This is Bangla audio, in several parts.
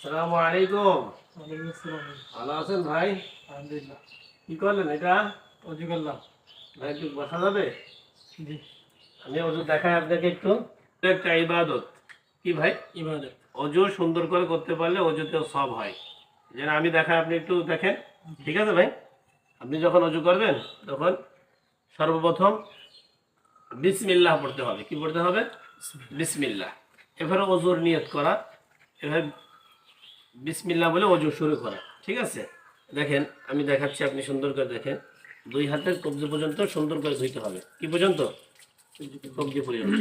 সালামু আলাইকুম। ওয়ালাইকুম আসসালাম ভালো আছেন ভাই? আলহামদুলিল্লাহ। কি করলেন এটা? অজু করলাম ভাই একটু বসা যাবে? জি। আমি অজু দেখাই আপনাকে একটু। একটা ইবাদত। কি ভাই? ইবাদত। অজু সুন্দর করে করতে পারলে অজুতেও সব হয়। যেন আমি দেখাই আপনি একটু দেখেন। ঠিক আছে ভাই? আপনি যখন অজু করবেন তখন সর্বপ্রথম বিসমিল্লাহ পড়তে হবে। কি পড়তে হবে? বিসমিল্লাহ। এবারে অজুর নিয়ত করা এভাবে বিসমিল্লাহ বলে অজু শুরু করা, ঠিক আছে? দেখেন, আমি দেখাচ্ছি, আপনি সুন্দর করে দেখেন। দুই হাতের কবজি পর্যন্ত সুন্দর করে ধুইতে হবে। কি পর্যন্ত? কবজি পর্যন্ত।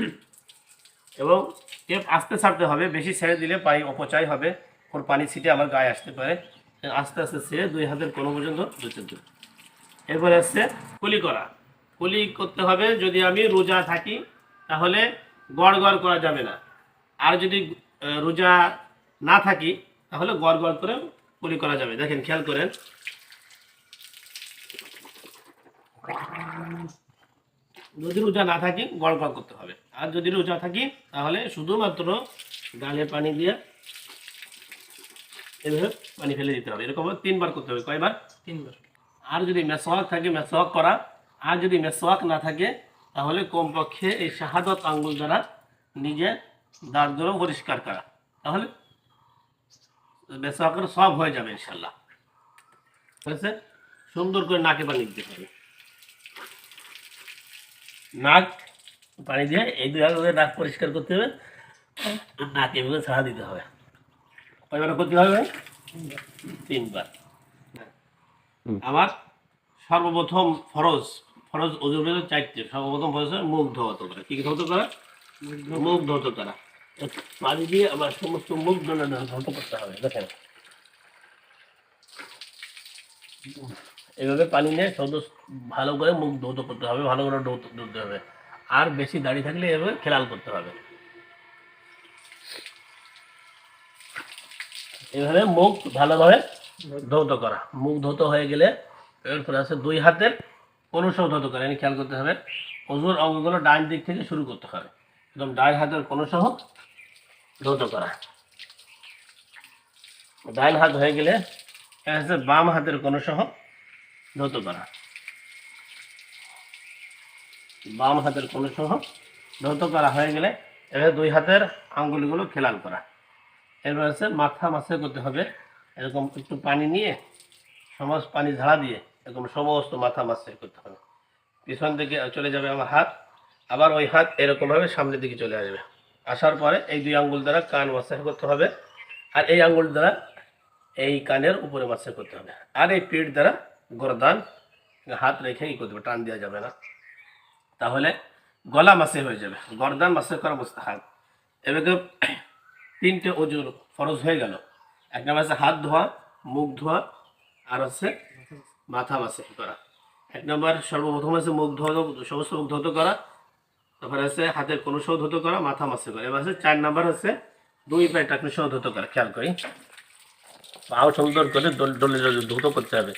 এবং টেপ আস্তে ছাড়তে হবে, বেশি ছেড়ে দিলে পানি অপচয় হবে, ওর পানি ছিটে আমার গায়ে আসতে পারে। আস্তে আস্তে ছেড়ে দুই হাতের কোনো পর্যন্ত ধুতে দেবে এরপরে আসছে কুলি করা। কুলি করতে হবে, যদি আমি রোজা থাকি, তাহলে গড় গড় করা যাবে না। আর যদি রোজা না থাকি তাহলে গড় গড় করে কুলি করা যাবে। দেখেন খেয়াল করেন। যদি রোজা না থাকি গড় গড় করতে হবে। আর যদি রোজা থাকি তাহলে শুধুমাত্র গালে পানি দিয়ে এভাবে পানি ফেলে দিতে হবে। এরকম তিনবার করতে হবে। কয়বার? তিনবার। আর যদি মেসওয়াক থাকে মেসওয়াক করা। আর যদি মেসওয়াক না থাকে তাহলে কমপক্ষে এই শাহাদত আঙ্গুল দ্বারা নিজে দাঁতগুলো পরিষ্কার করা। তাহলে মেসওয়াকের সব হয়ে যাবে ইনশাল্লাহ। হয়েছে সুন্দর করে নাকে পানি দিতে হবে। নাক পানি দিয়ে এই দুই আগে নাক পরিষ্কার করতে হবে। আর নাক এভাবে ছাড়া দিতে হবে। কয়বার করতে হবে? তিনবার। আমার সর্বপ্রথম ফরজ ফরজ হলো চারটে সর্বপ্রথম ফরজ হলো মুখ ধৌত করা। কি ধৌত করা মুখ ধৌত করা। পানি দিয়ে আমার সমস্ত মুখ ধৌত করতে হবে, দেখেন। এভাবে পানি নিয়ে শুধু ভালো করে মুখ ধৌত করতে হবে, ভালো করে ধৌত হবে। আর বেশি দাড়ি থাকলে এভাবে খেলাল করতে হবে। এভাবে মুখ ভালোভাবে ধৌত করা। মুখ ধৌত হয়ে গেলে এরপরে আছে দুই হাতের অনুসব ধৌত করা, এখানে খেয়াল করতে হবে। অজুর অঙ্গগুলো ডান দিক থেকে শুরু করতে হবে। একদম ডান হাতের কোনো ধৌত করা। ডান হাত হয়ে গেলে বাম হাতের কোনো সহ ধৌত করা। বাম হাতের কোনো সহ ধৌত করা হয়ে গেলে এবার দুই হাতের আঙ্গুলগুলো খেলাল করা। এরপর আছে মাথা মাছে করতে হবে। এরকম একটু পানি নিয়ে সমাজ পানি ঝাড়া দিয়ে এরকম সমস্ত মাথা মাছে করতে হবে। পিছন দিকে চলে যাবে আমার হাত। আবার ওই হাত এরকমভাবে সামনের দিকে চলে আসবে। আসার পরে এই দুই আঙ্গুল দ্বারা কান মাসাজ করতে হবে আর এই আঙ্গুল দ্বারা এই কানের উপরে মাসাজ করতে হবে আর এই পিঠ দ্বারা গরদান হাত রেখে ই করতে হবে? টান দেওয়া যাবে না। তাহলে গলা মাসে হয়ে যাবে। গরদান মাসে করা বসতে হাত এভাবে তিনটে অজুর ফরজ হয়ে গেল। এক নম্বর আছে হাত ধোয়া, মুখ ধোয়া, আর হচ্ছে মাথা মাসে করা। এক নম্বর সর্বপ্রথম আছে মুখ ধোয়া, সমস্ত মুখ ধৌত করা। তারপরে আছে হাতের কোনো সহ ধৌত করা, মাথা মাসে করা। এবার আছে চার নম্বর হচ্ছে দুই পায়ে সহ ধৌত করা, খেয়াল করি। পাও সুন্দর করে ডল- ডলে ধৌত করতে হবে।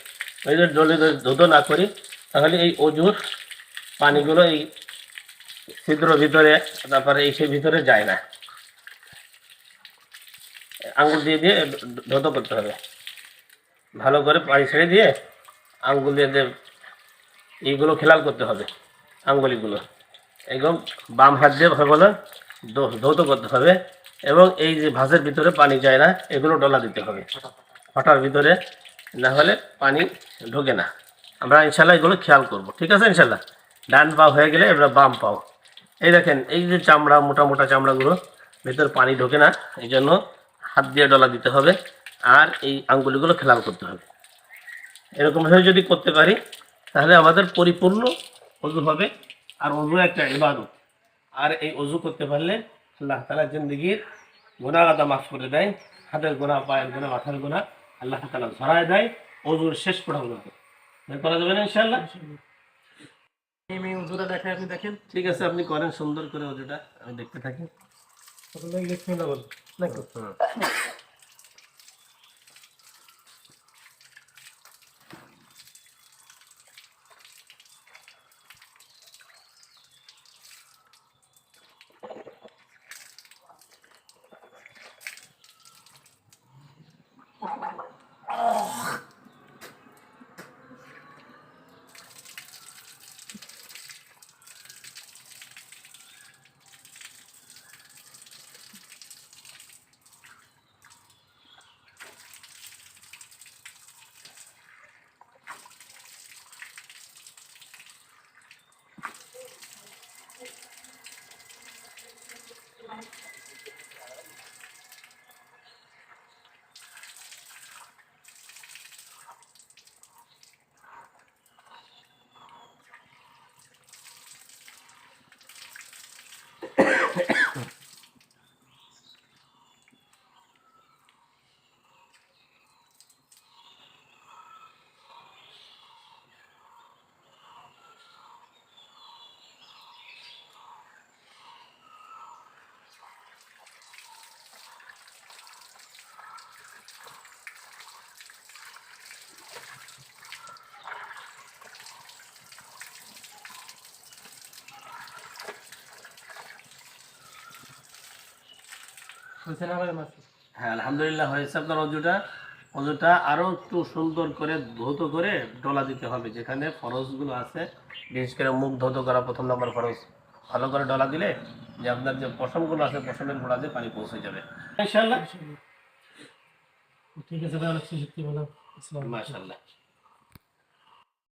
ওই যে ডলে ধৌত না করি, তাহলে এই অজুর পানিগুলো এই ছিদ্র ভিতরে, তারপরে এই সেই ভিতরে যায় না। আঙ্গুল দিয়ে দিয়ে ধৌত করতে হবে। ভালো করে পানি ছেড়ে দিয়ে আঙ্গুল দিয়ে এইগুলো খেলাল করতে হবে, আঙ্গুলিগুলো। একদম বাম হাত দিয়ে ধৌ- ধৌত করতে হবে এবং এই যে ভাঁজের ভিতরে পানি যায় না, এগুলো ডলা দিতে হবে। হঠার ভিতরে, না হলে পানি ঢোকে না। আমরা ইনশাল্লাহ এগুলো খেয়াল করব। ঠিক আছে ইনশাল্লাহ? ডান পা হয়ে গেলে এবার বাম পাও। এই দেখেন, এই যে চামড়া, মোটা মোটা চামড়াগুলো, ভেতরে পানি ঢোকে না, এই জন্য হাত দিয়ে ডলা দিতে হবে আর এই আঙ্গুলিগুলো খেলাল করতে হবে। এরকমভাবে যদি করতে পারি, তাহলে আমাদের পরিপূর্ণ হবে আর অজু একটা ইবাদত। আর এই অজু করতে পারলে আল্লাহ তালা জিন্দগির গুণাগাদা মাফ করে দেয়। হাতের গোনা পায়ের গোনা মাথার গোনা আল্লাহ তালা ধরায় দেয়। অজুর শেষ পড়াগুলো করা যাবে না ইনশাল্লাহ ঠিক আছে আপনি করেন সুন্দর করে অজুটা। আমি দেখতে থাকি। প্রথমে হ্যাঁ আলহামদুলিল্লাহ হয়েছে আপনার অজুটা। অজুটা আরও একটু সুন্দর করে ধৌত করে ডলা দিতে হবে। যেখানে ফরজগুলো আছে বিশেষ করে মুখ ধৌত করা প্রথম নম্বর ফরজ। ভালো করে ডলা দিলে যে আপনার যে পশমগুলো আছে পশমের দিয়ে পানি পৌঁছে যাবে। ঠিক আছে ভাই